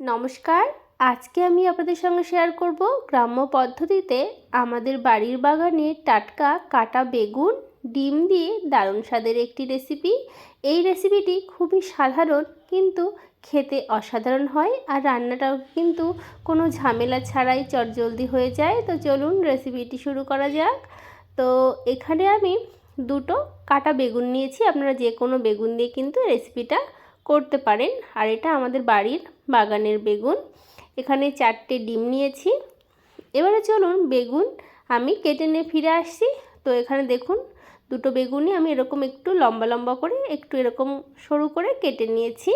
নমস্কার। আজকে আমি আপনাদের সঙ্গে শেয়ার করব গ্রাম্য পদ্ধতিতে আমাদের বাড়ির বাগানে টাটকা কাটা বেগুন, ডিম দিয়ে দারুণ স্বাদের একটি রেসিপি এই রেসিপিটি খুবই সাধারণ কিন্তু খেতে অসাধারণ হয় আর রান্নাটাও কিন্তু কোনো ঝামেলা ছাড়াই চটজলদি হয়ে যায়। তো চলুন রেসিপিটি শুরু করা যাক। তো এখানে আমি দুটো কাটা বেগুন নিয়েছি। আপনারা যে কোনো বেগুন দিয়ে কিন্তু রেসিপিটা করতে পারেন। আর এটা আমাদের বাড়ির বাগানের বেগুন। এখানে চারটে ডিম নিয়েছি। এবারে চলুন বেগুন আমি কেটে নিয়ে ফিরে আসছি। তো এখানে দেখুন, দুটো বেগুনই আমি এরকম একটু লম্বা লম্বা করে, একটু এরকম সরু করে কেটে নিয়েছি।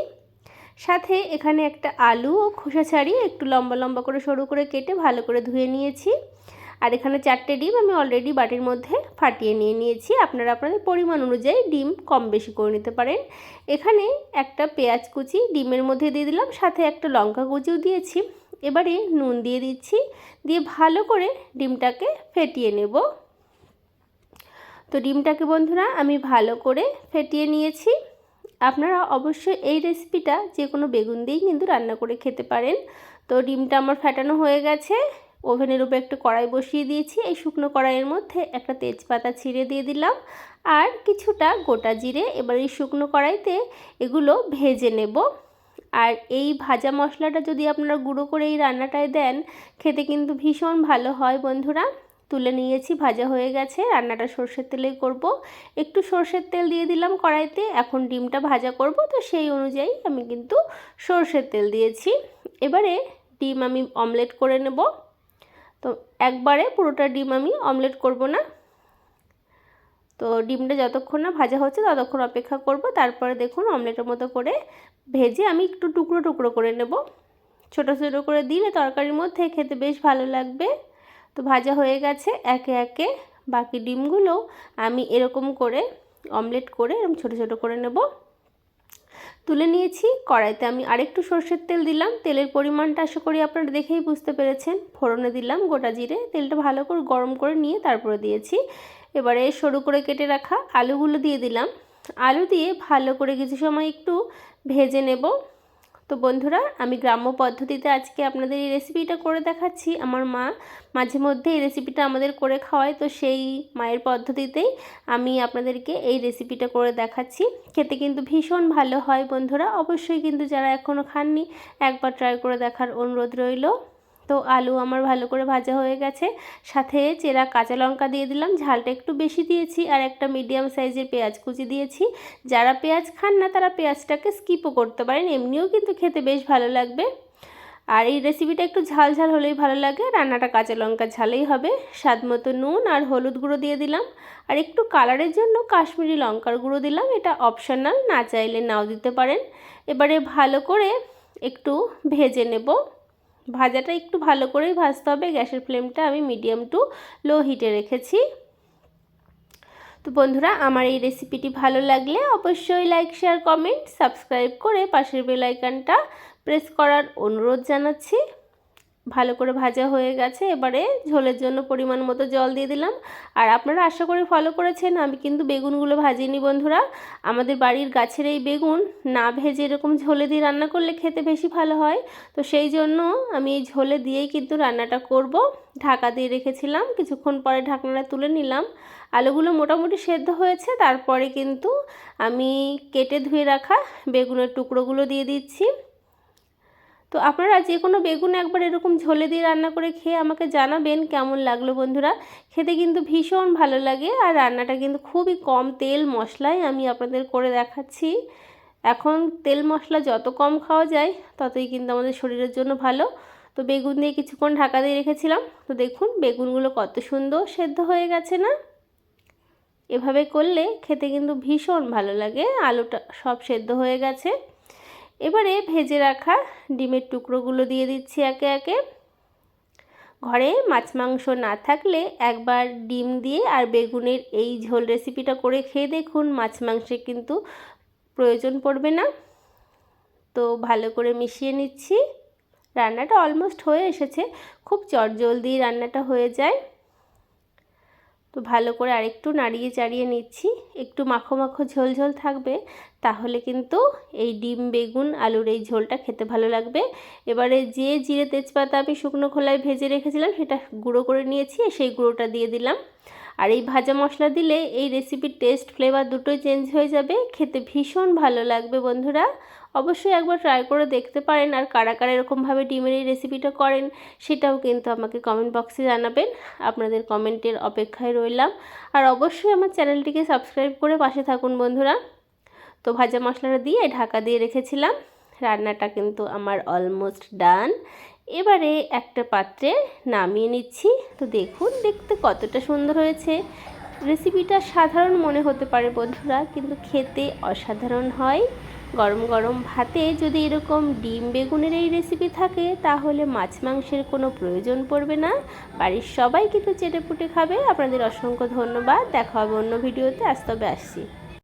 সাথে এখানে একটা আলু ও খোসা ছাড়িয়ে একটু লম্বা লম্বা করে সরু করে কেটে ভালো করে ধুয়ে নিয়েছি। আর এখানে চারটে ডিম আমি অলরেডি বাটির মধ্যে ফাটিয়ে নিয়ে নিয়েছি। আপনারা আপনাদের পরিমাণ অনুযায়ী ডিম কম বেশি করে নিতে পারেন। এখানে একটা পেঁয়াজ কুচি ডিমের মধ্যে দিয়ে দিলাম, সাথে একটা লঙ্কা কুচিও দিয়েছি। এবারে নুন দিয়ে দিচ্ছি, দিয়ে ভালো করে ডিমটাকে ফেটিয়ে নেব। তো ডিমটাকে বন্ধুরা আমি ভালো করে ফেটিয়ে নিয়েছি। আপনারা অবশ্যই এই রেসিপিটা যে কোনো বেগুন দিয়েই কিন্তু রান্না করে খেতে পারেন। তো ডিমটা আমার ফেটানো হয়ে গেছে। ওভেনের উপরে একটু কড়াই বসিয়ে দিয়েছি। এই শুকনো কড়াইয়ের মধ্যে একটা তেজপাতা ছিঁড়ে দিয়ে দিলাম। আর কিছুটা গোটা জিরে, এবার এই শুকনো কড়াইতে এগুলো ভেজে নেব। আর এই ভাজা মশলাটা যদি আপনারা গুঁড়ো করে এই রান্নাটায় দেন, খেতে কিন্তু ভীষণ ভালো হয় বন্ধুরা। তুলে নিয়েছি, ভাজা হয়ে গেছে। রান্নাটা সর্ষের তেলেই করব। একটু সর্ষের তেল দিয়ে দিলাম কড়াইতে। এখন ডিমটা ভাজা করব, তো সেই অনুযায়ী আমি কিন্তু সর্ষের তেল দিয়েছি। এবারে ডিম আমি অমলেট করে নেব। তো একবারে পুরোটা ডিম আমি অমলেট করব না। তো ডিমটা যতক্ষণ না ভাজা হচ্ছে ততক্ষণ অপেক্ষা করব। তারপরে দেখুন অমলেটের মতো করে ভেজে আমি একটু টুকরো টুকরো করে নেব। ছোটো ছোটো করে দিলে তরকারির মধ্যে খেতে বেশ ভালো লাগবে। তো ভাজা হয়ে গেছে একে একে। বাকি ডিমগুলো আমি এরকম করে অমলেট করে এরকম ছোটো ছোটো করে নেব। তুলে নিয়েছি, কড়াইতে আমি আরেকটু সর্ষের তেল দিলাম। তেলের পরিমাণটা আশা করি আপনারা দেখেই বুঝতে পেরেছেন। ফোড়নে দিলাম গোটা জিরে, তেলটা ভালো করে গরম করে নিয়ে তারপরে দিয়েছি। এবারে সরু করে কেটে রাখা আলুগুলো দিয়ে দিলাম। আলু দিয়ে ভালো করে কিছু সময় একটু ভেজে নেব। তো বন্ধুরা, আমি গ্রাম্য পদ্ধতিতে আজকে আপনাদের এই রেসিপিটা করে দেখাচ্ছি। আমার মা মাঝে মধ্যে এই রেসিপিটা আমাদের করে খাওয়ায়, তো সেই মায়ের পদ্ধতিতেই আমি আপনাদেরকে এই রেসিপিটা করে দেখাচ্ছি। খেতে কিন্তু ভীষণ ভালো হয় বন্ধুরা, অবশ্যই কিন্তু যারা এখনও খাননি, একবার ট্রাই করে দেখার অনুরোধ রইল। তো আলু আমার ভালো করে ভাজা হয়ে গেছে। সাথে চেরা কাঁচা লঙ্কা দিয়ে দিলাম, ঝালটা একটু বেশি দিয়েছি আর একটা মিডিয়াম সাইজের পেঁয়াজ কুচি দিয়েছি। যারা পেঁয়াজ খান না, তারা পেঁয়াজটাকে স্কিপও করতে পারেন, এমনিও কিন্তু খেতে বেশ ভালো লাগবে। আর এই রেসিপিটা একটু ঝাল ঝাল হলেই ভালো লাগে, রান্নাটা কাঁচা লঙ্কা ঝালেই হবে। স্বাদ মতো নুন আর হলুদ গুঁড়ো দিয়ে দিলাম। আর একটু কালারের জন্য কাশ্মীরি লঙ্কার গুঁড়ো দিলাম, এটা অপশনাল না চাইলে নাও দিতে পারেন। এবারে ভালো করে একটু ভেজে নেব। ভাজাটা একটু ভালো করেই ভাজতে হবে। গ্যাসের ফ্লেমটা আমি মিডিয়াম টু লো হিটে রেখেছি। তো বন্ধুরা, আমার এই রেসিপিটি ভালো লাগলে অবশ্যই লাইক, শেয়ার, কমেন্ট, সাবস্ক্রাইব করে পাশের বেলাইকানটা প্রেস করার অনুরোধ জানাচ্ছি। ভালো করে ভাজা হয়ে গেছে। এবারে ঝোলের জন্য পরিমাণ মতো জল দিয়ে দিলাম। আর আপনারা আশা করি ফলো করেছেন। আমি কিন্তু বেগুনগুলো ভাজিনি বন্ধুরা। আমাদের বাড়ির গাছের এই বেগুন না ভেজে এরকম ঝোলে দিয়ে রান্না করলে খেতে বেশি ভালো হয়। তো সেই জন্য আমি এই ঝোলে দিয়েই কিন্তু রান্নাটা করব। ঢাকা দিয়ে রেখেছিলাম। কিছুক্ষণ পরে ঢাকনাটা তুলে নিলাম। আলুগুলো মোটামুটি সেদ্ধ হয়েছে। তারপরে কিন্তু আমি কেটে ধুয়ে রাখা বেগুনের টুকরোগুলো দিয়ে দিচ্ছি। তো আপনারা যে কোনো বেগুন একবার এরকম ঝোলে দিয়ে রান্না করে খেয়ে আমাকে জানাবেন কেমন লাগল বন্ধুরা। খেতে কিন্তু ভীষণ ভালো লাগে আর রান্নাটা কিন্তু খুবই কম তেল মশলায় আমি আপনাদের করে দেখাচ্ছি। এখন তেল মশলা যত কম খাওয়া যায়, ততই কিন্তু আমাদের শরীরের জন্য ভালো। তো বেগুন দিয়ে কিছুক্ষণ ঢাকা দিয়ে রেখেছিলাম। তো দেখুন, বেগুনগুলো কত সুন্দর সেদ্ধ হয়ে গেছে না? এভাবে করলে খেতে কিন্তু ভীষণ ভালো লাগে। আলুটা সব সেদ্ধ হয়ে গেছে। এবারে ভেজে রাখা ডিমের টুকরোগুলো দিয়ে দিচ্ছি একে একে। ঘরে মাছ মাংস না থাকলে একবার ডিম দিয়ে আর বেগুনের এই ঝোল রেসিপিটা করে খেয়ে দেখুন, মাছ মাংসে কিন্তু প্রয়োজন পড়বে না। তো ভালো করে মিশিয়ে নিচ্ছি। রান্নাটা অলমোস্ট হয়ে এসেছে। খুব চটজলদি রান্নাটা হয়ে যায়। তো ভালো করে আরেকটু নাড়িয়ে চাড়িয়ে নিচ্ছি। একটু মাখো মাখো ঝোল ঝোল থাকবে, তাহলে কিন্তু এই ডিম, বেগুন, আলুর এই ঝোলটা খেতে ভালো লাগবে। এবারে যে জিরে তেজপাতা আমি শুকনো খোলায় ভেজে রেখেছিলাম, সেটা গুঁড়ো করে নিয়েছি সেই গুঁড়োটা দিয়ে দিলাম। আর এই ভাজা মশলা দিলে এই রেসিপির টেস্ট ফ্লেভার দুটোই চেঞ্জ হয়ে যাবে। খেতে ভীষণ ভালো লাগবে বন্ধুরা। অবশ্যই একবার ট্রাই করে দেখতে পারেন আর কারা কারা এরকমভাবে ডিমের এই রেসিপিটা করেন, সেটাও কিন্তু আমাকে কমেন্ট বক্সে জানাবেন। আপনাদের কমেন্টের অপেক্ষায় রইলাম। আর অবশ্যই আমার চ্যানেলটিকে সাবস্ক্রাইব করে পাশে থাকুন বন্ধুরা। তো ভাজা মশলাটা দিয়ে ঢাকা দিয়ে রেখেছিলাম। রান্নাটা কিন্তু আমার অলমোস্ট ডান এবারে একটা পাত্রে নামিয়ে নিচ্ছি। তো দেখুন, দেখতে কতটা সুন্দর হয়েছে। রেসিপিটা সাধারণ মনে হতে পারে বন্ধুরা, কিন্তু খেতে অসাধারণ হয়। গরম গরম ভাতে যদি এরকম ডিম বেগুনের এই রেসিপি থাকে, তাহলে মাছ মাংসের কোনো প্রয়োজন পড়বে না। বাড়ির সবাই কিন্তু চেটে পুটে খাবে। আপনাদের অসংখ্য ধন্যবাদ। দেখা হবে অন্য ভিডিওতে আজ তবে আসছি।